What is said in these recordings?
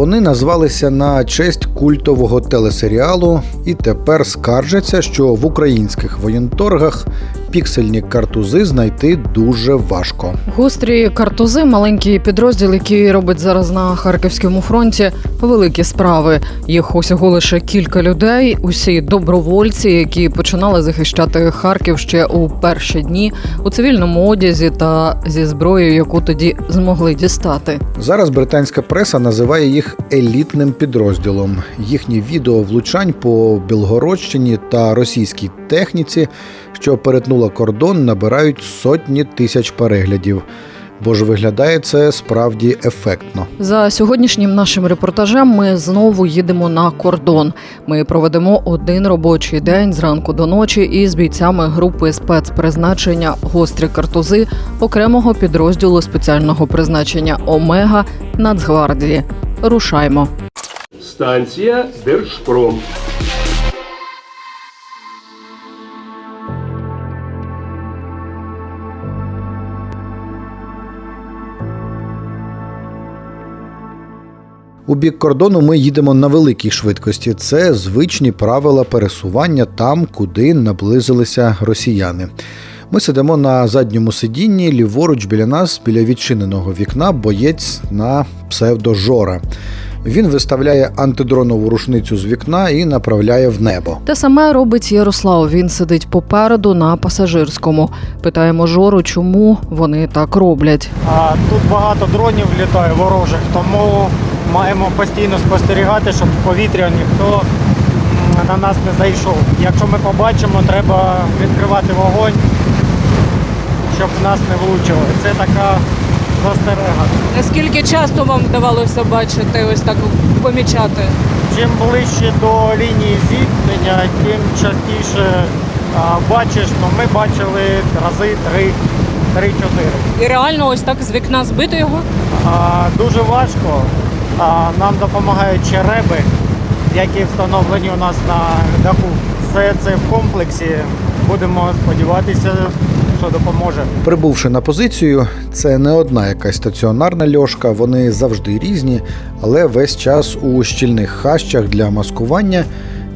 Вони назвалися на честь культового телесеріалу і тепер скаржаться, що в українських воєнторгах піксельні картузи знайти дуже важко. гострі картузи, маленький підрозділ, який робить зараз на харківському фронті великі справи. Їх усього лише кілька людей. Усі добровольці, які починали захищати Харків ще у перші дні у цивільному одязі та зі зброєю, яку тоді змогли дістати. Зараз британська преса називає їх елітним підрозділом. Їхні відео влучань по Білгородщині та російській техніці, що перетнула кордон, набирають сотні тисяч переглядів. Бо ж виглядає це справді ефектно. За сьогоднішнім нашим репортажем ми знову їдемо на кордон. Ми проведемо один робочий день зранку до ночі із бійцями групи спецпризначення гострі картузи окремого підрозділу спеціального призначення Омега Нацгвардії. Рушаймо. Станція Держпром. У бік кордону ми їдемо на великій швидкості. Це звичні правила пересування там, куди наблизилися росіяни. Ми сидимо на задньому сидінні, ліворуч біля нас, біля відчиненого вікна, боєць на псевдо Жора. Він виставляє антидронову рушницю з вікна і направляє в небо. Те саме робить Ярослав. Він сидить попереду на пасажирському. Питаємо Жору, чому вони так роблять. А тут багато дронів літає ворожих, тому маємо постійно спостерігати, щоб в повітря ніхто на нас не зайшов. Якщо ми побачимо, треба відкривати вогонь, щоб в нас не влучило. Це така застерега. Наскільки часто вам вдавалося бачити, ось так помічати? Чим ближче до лінії зіткнення, тим частіше а, бачиш. Ну, ми бачили рази три, три-чотири. І реально ось так з вікна збити його? А, дуже важко. А, нам допомагають череби, які встановлені у нас на даху. Все це в комплексі. Будемо сподіватися, що допоможе. Прибувши на позицію, це не одна якась стаціонарна льошка, вони завжди різні, але весь час у щільних хащах для маскування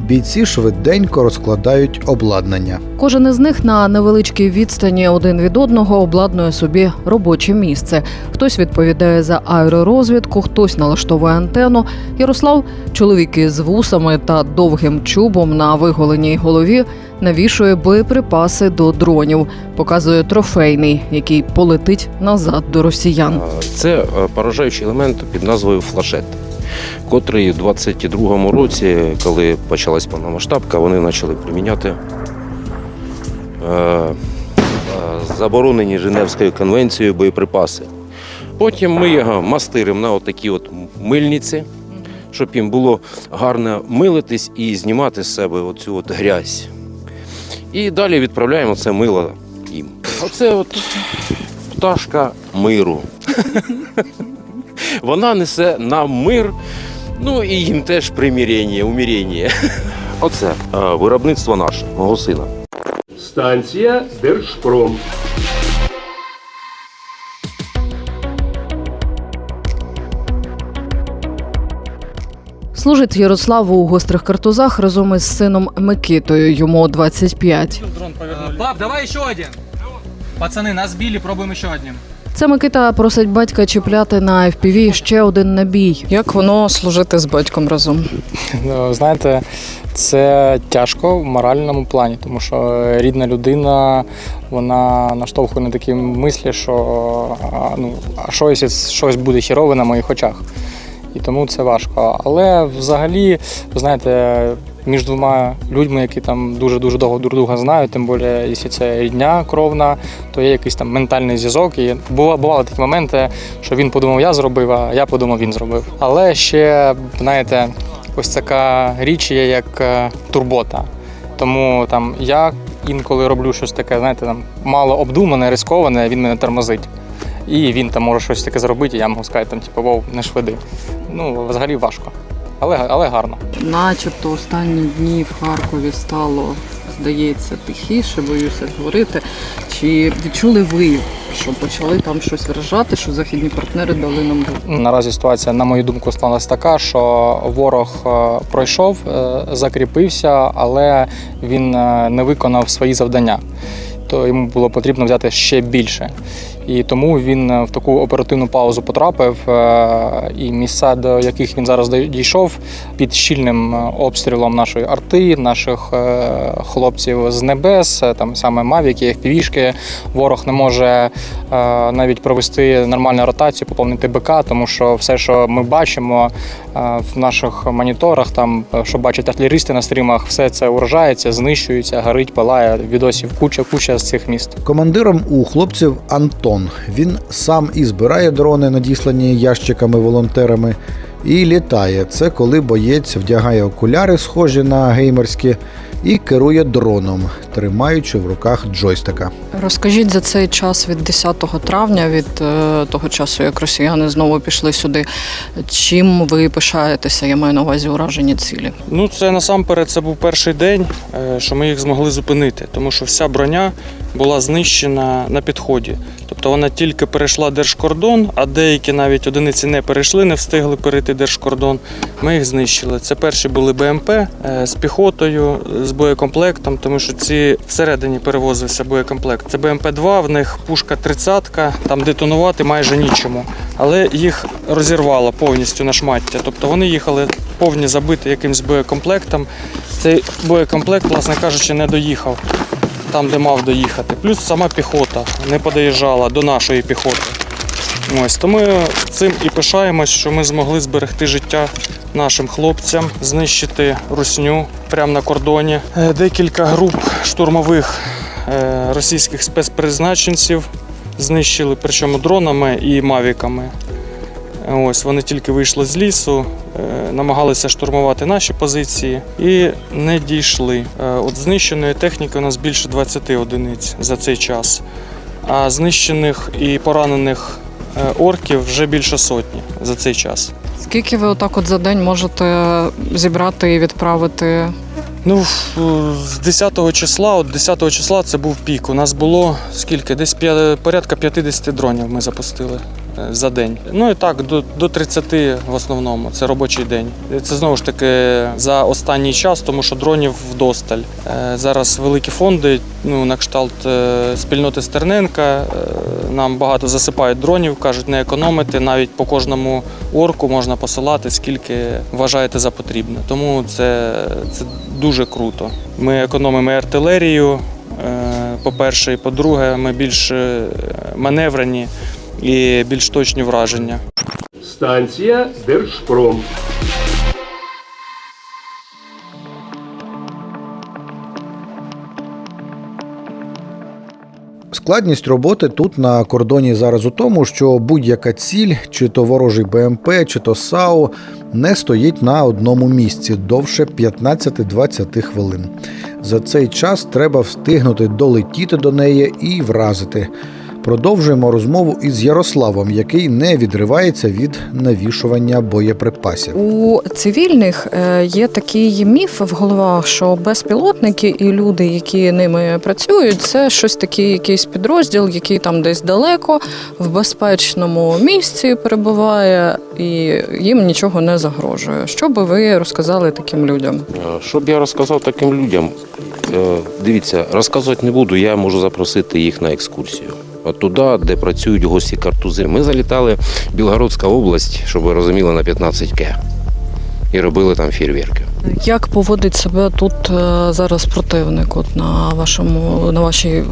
бійці швиденько розкладають обладнання. Кожен із них на невеличкій відстані один від одного обладнує собі робоче місце. Хтось відповідає за аеророзвідку, хтось налаштовує антенну. Ярослав, чоловік із вусами та довгим чубом на виголеній голові, навішує боєприпаси до дронів, показує трофейний, який полетить назад до росіян. Це е, поражаючий елемент під назвою флажет, котрий у 22-му році, коли почалась повномасштабка, вони почали приміняти е, заборонені Женевською конвенцією боєприпаси. Потім ми його мастиримо на отакі от мильниці, щоб їм було гарно милитись і знімати з себе оцю от грязь. І далі відправляємо це мило їм. Оце от пташка миру. Вона несе нам мир, ну і їм теж примирення, умирення. Оце е, виробництво наше, мого сина. Станція Держпром. Служить Ярослав у гострих картузах разом із сином Микитою. Йому 25. Баб, давай еще один. Пацаны, нас сбили, пробуем еще одним. Це Микита просить батька чіпляти на FPV ще один набій. Як воно служити з батьком разом? Ну, знаєте, це тяжко в моральному плані, тому що рідна людина вона наштовхує на такі мислі, що ну, а що, щось буде хірове на моїх очах. І тому це важко. Але взагалі, ви знаєте, між двома людьми, які там дуже-дуже довго друг друга знають, тим більше, якщо це рідня кровна, то є якийсь там ментальний зв'язок. І бува- бували такі моменти, що він подумав, я зробив, а я подумав, він зробив. Але ще, знаєте, ось така річ є, як е, турбота. Тому там я інколи роблю щось таке, знаєте, там мало обдумане, рисковане, він мене тормозить. І він там може щось таке зробити, і я можу сказати, там, типу, вов, не швиди. Ну, взагалі важко. Але, але гарно. Начебто останні дні в Харкові стало, здається, тихіше, боюся говорити. Чи відчули ви, що почали там щось вражати, що західні партнери дали нам? Наразі ситуація, на мою думку, склалась така, що ворог е, пройшов, е, закріпився, але він е, не виконав свої завдання. То йому було потрібно взяти ще більше. І тому він в таку оперативну паузу потрапив. І місця, до яких він зараз дійшов, під щільним обстрілом нашої арти, наших хлопців з небес, там саме мавіки, FPV-шки. Ворог не може навіть провести нормальну ротацію, поповнити БК, тому що все, що ми бачимо е, в наших моніторах, там е, що бачать артилерісти на стрімах, все це уражається, знищується, горить, палає. Відосів куча, куча з цих міст. Командиром у хлопців Антон. Він сам і збирає дрони, надіслані ящиками волонтерами, і літає. Це коли боєць вдягає окуляри, схожі на геймерські, і керує дроном, тримаючи в руках джойстика. Розкажіть за цей час від 10 травня, від е, того часу, як росіяни знову пішли сюди. Чим ви пишаєтеся? Я маю на увазі уражені цілі. Ну, це насамперед це був перший день, е, що ми їх змогли зупинити, тому що вся броня була знищена на підході. Тобто вона тільки перейшла держкордон, а деякі навіть одиниці не перейшли, не встигли перейти держкордон. Ми їх знищили. Це перші були БМП е, з піхотою, з боєкомплектом, тому що ці всередині перевозився боєкомплект. Це БМП-2, в них пушка 30 там детонувати майже нічому. Але їх розірвало повністю на шмаття. Тобто вони їхали повні забиті якимсь боєкомплектом. Цей боєкомплект, власне кажучи, не доїхав там, де мав доїхати. Плюс сама піхота не подоїжджала до нашої піхоти. Ось то ми цим і пишаємось, що ми змогли зберегти життя нашим хлопцям, знищити русню прямо на кордоні. Е, Декілька груп штурмових е, російських спецпризначенців знищили, причому дронами і мавіками. Ось вони тільки вийшли з лісу, е, намагалися штурмувати наші позиції і не дійшли. Е, От знищеної техніки у нас більше 20 одиниць за цей час, а знищених і поранених е, орків вже більше сотні за цей час. Скільки ви отак от за день можете зібрати і відправити? Ну, з 10 числа, от 10 числа це був пік. У нас було скільки? Десь порядка 50 дронів ми запустили за день. Ну і так, до, до 30 в основному. Це робочий день. Це знову ж таки за останній час, тому що дронів вдосталь. Е, Зараз великі фонди, ну, на кшталт е, спільноти Стерненка. е, Нам багато засипають дронів, кажуть, не економити. Навіть по кожному орку можна посилати, скільки вважаєте за потрібне. Тому це, це дуже круто. Ми економимо артилерію. е, По-перше, і по-друге, ми більш е, маневрені і більш точні враження. Станція Держпром. Складність роботи тут на кордоні зараз у тому, що будь-яка ціль, чи то ворожий БМП, чи то САУ, не стоїть на одному місці довше 15-20 хвилин. За цей час треба встигнути долетіти до неї і вразити. Продовжуємо розмову із Ярославом, який не відривається від навішування боєприпасів. У цивільних е, є такий міф в головах, що безпілотники і люди, які ними працюють, це щось такий якийсь підрозділ, який там десь далеко в безпечному місці перебуває, і їм нічого не загрожує. Що би ви розказали таким людям? Е, Що б я розказав таким людям? Е, Дивіться, розказувати не буду, я можу запросити їх на екскурсію. От туди, де працюють гості картузи. Ми залітали в Білгородська область, щоб ви розуміли, на 15 к і робили там фейерверки. Як поводить себе тут е, зараз противник? От на вашому на вашій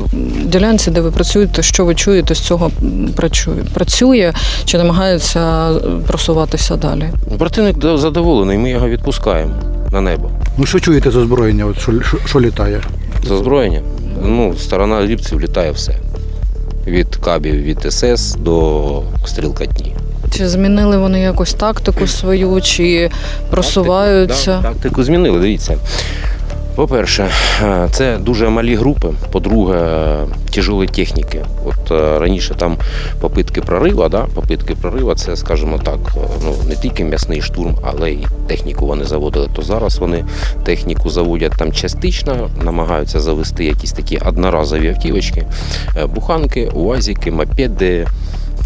ділянці, де ви працюєте, що ви чуєте з цього працює? Працює чи намагається просуватися далі? Противник задоволений, ми його відпускаємо на небо. Ну що чуєте з озброєння? От що, що, що літає? З озброєння. Ну, сторона ліпців літає все. Від кабів від СС до стрілкатні. Чи змінили вони якось тактику свою, чи просуваються? Так, тактику змінили, дивіться. По-перше, е, це дуже малі групи. По-друге, е, техники. От е, раніше там попитки прорива, да? попитки прорива, це, скажімо так, е, ну не тільки м'ясний штурм, але й техніку вони заводили. То зараз вони техніку заводять там частично, намагаються завести якісь такі одноразові автівочки, е, буханки, уазики, мопеди,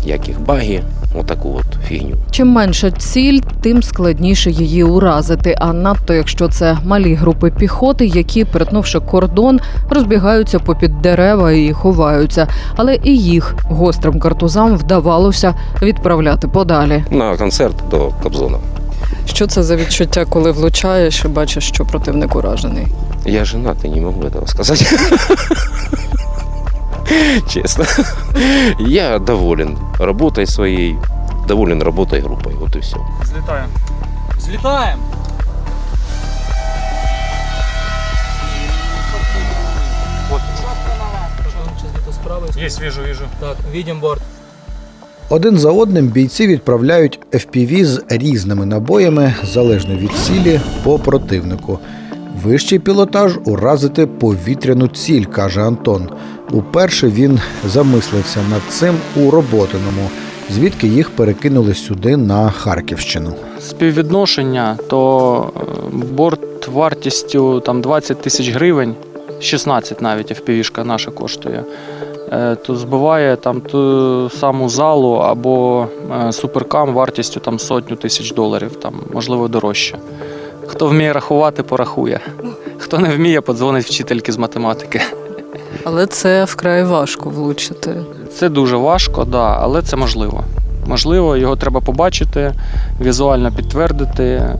яких баги, отаку от фігню. Чим менша ціль, тим складніше її уразити. А надто якщо це малі групи піхоти, які, перетнувши кордон, розбігаються попід дерева і ховаються. Але і їх гострим картузам вдавалося відправляти подалі. На концерт до Кобзона. Що це за відчуття, коли влучаєш і бачиш, що противник уражений? Я женатый, не могу этого сказать. Честно. Я доволен работой своей, доволен работой группой. Вот и все. Злітаємо. Взлетаем! Є, вижу, вижу. Так, видим борт. Один за одним бійці відправляють FPV з різними набоями, залежно від цілі, по противнику. Вищий пілотаж уразити повітряну ціль, каже Антон. Уперше він замислився над цим у роботиному, звідки їх перекинули сюди на Харківщину. Співвідношення, то е, борт вартістю там 20 тисяч гривень, 16 навіть FPV-шка наша коштує. Е, То збиває там ту саму залу або е, суперкам вартістю там сотню тисяч доларів, там, можливо, дорожче. Хто вміє рахувати, порахує. Хто не вміє, подзвонить вчительки з математики. Але це вкрай важко влучити. Це дуже важко, да, але це можливо. Можливо, його треба побачити, візуально підтвердити. Е,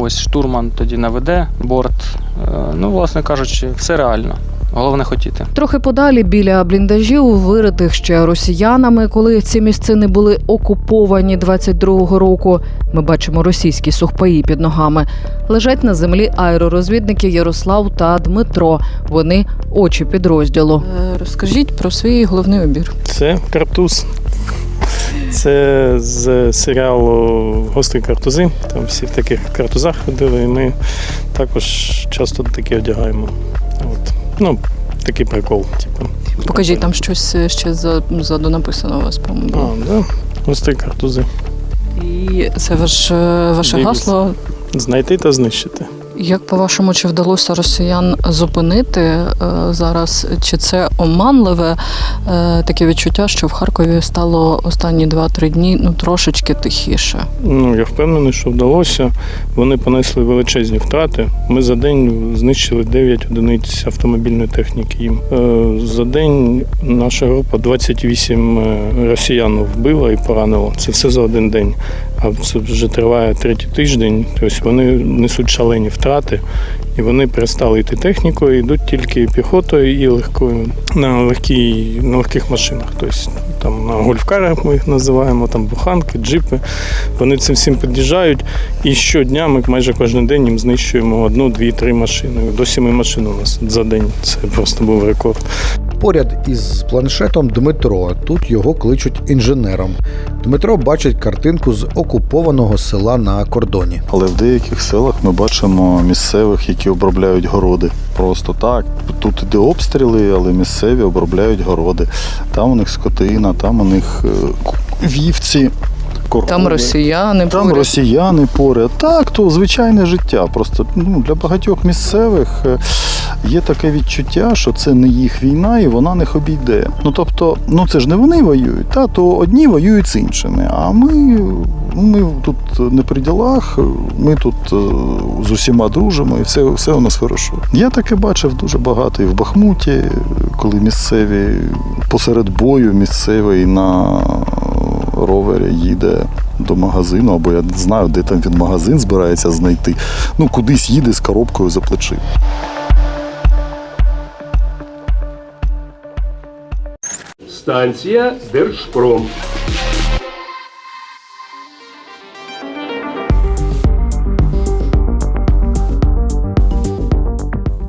Ось штурман тоді наведе борт. Е, Ну, власне кажучи, все реально. Головне хотіти. Трохи подалі біля бліндажів, виритих ще росіянами, коли ці місцини були окуповані 22-го року. Ми бачимо російські сухпаї під ногами. Лежать на землі аеророзвідники Ярослав та Дмитро. Вони очі підрозділу. Розкажіть про свій головний обір. Це картуз. Це з серіалу Гострі картузи. Там всі в таких картузах ходили, і ми також часто такі одягаємо. От. Ну, такий прикол. Типу. Покажіть там щось ще ззаду написано у вас, по-моєму. А, да. Гострі картузи. І це ваш, е, ваше Дивіться. гасло. Знайти та знищити. Як по-вашому, чи вдалося росіян зупинити е, зараз? Чи це оманливе е, таке відчуття, що в Харкові стало останні 2-3 дні ну трошечки тихіше? Ну, я впевнений, що вдалося. Вони понесли величезні втрати. Ми за день знищили 9 одиниць автомобільної техніки їм. Е, За день наша група 28 е, росіян вбила і поранила. Це все за один день. А це вже триває третій тиждень. Тобто вони несуть шалені втрати. І вони перестали йти технікою, йдуть тільки піхотою і легкою на легкій, на легких машинах. Тобто там на гольфкарах ми їх називаємо, там буханки, джипи. Вони цим всім під'їжджають. І щодня ми майже кожен день їм знищуємо одну, дві, три машини. До сіми машин у нас за день. Це просто був рекорд. Поряд із планшетом Дмитро. Тут його кличуть інженером. Дмитро бачить картинку з окупованого села на кордоні. Але в деяких селах ми бачимо місцевих, які обробляють городи. Просто так. Тут іде обстріли, але місцеві обробляють городи. Там у них скотина, там у них е, вівці. Корови. Там росіяни Там поряд. росіяни поряд. Так, то звичайне життя. Просто ну, для багатьох місцевих е, є таке відчуття, що це не їх війна і вона них обійде. Ну тобто, ну це ж не вони воюють, та то одні воюють з іншими. А ми, ми тут не при ділах, ми тут е, з усіма дружимо, і все, все у нас хорошо. Я таке бачив дуже багато і в Бахмуті, коли місцеві посеред бою місцевий на ровері їде до магазину, або я не знаю, де там він магазин збирається знайти. Ну, кудись їде з коробкою за плечима. Станція Держпром.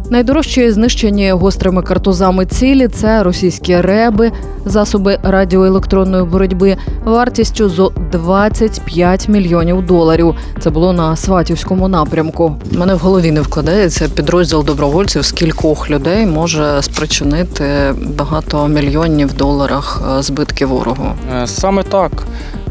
Найдорожчі знищені гострими картузами цілі це російські реби, засоби радіоелектронної боротьби вартістю зо 25 мільйонів доларів. Це було на Сватівському напрямку. У мене в голові не вкладається підрозділ добровольців з кількох людей може спричинити багато мільйонів доларах е, збитки ворогу. Е, Саме так.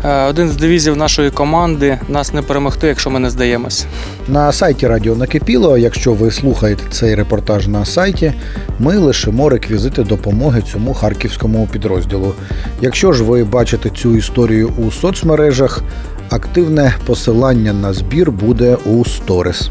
Е, Один з девізів нашої команди нас не перемогти, якщо ми не здаємось. На сайті Радіо Накипіло, якщо ви слухаєте цей репортаж на сайті, ми лишимо реквізити допомоги цьому харківському підрозділу. Якщо ж ви бачите цю історію у соцмережах, активне посилання на збір буде у сторіс.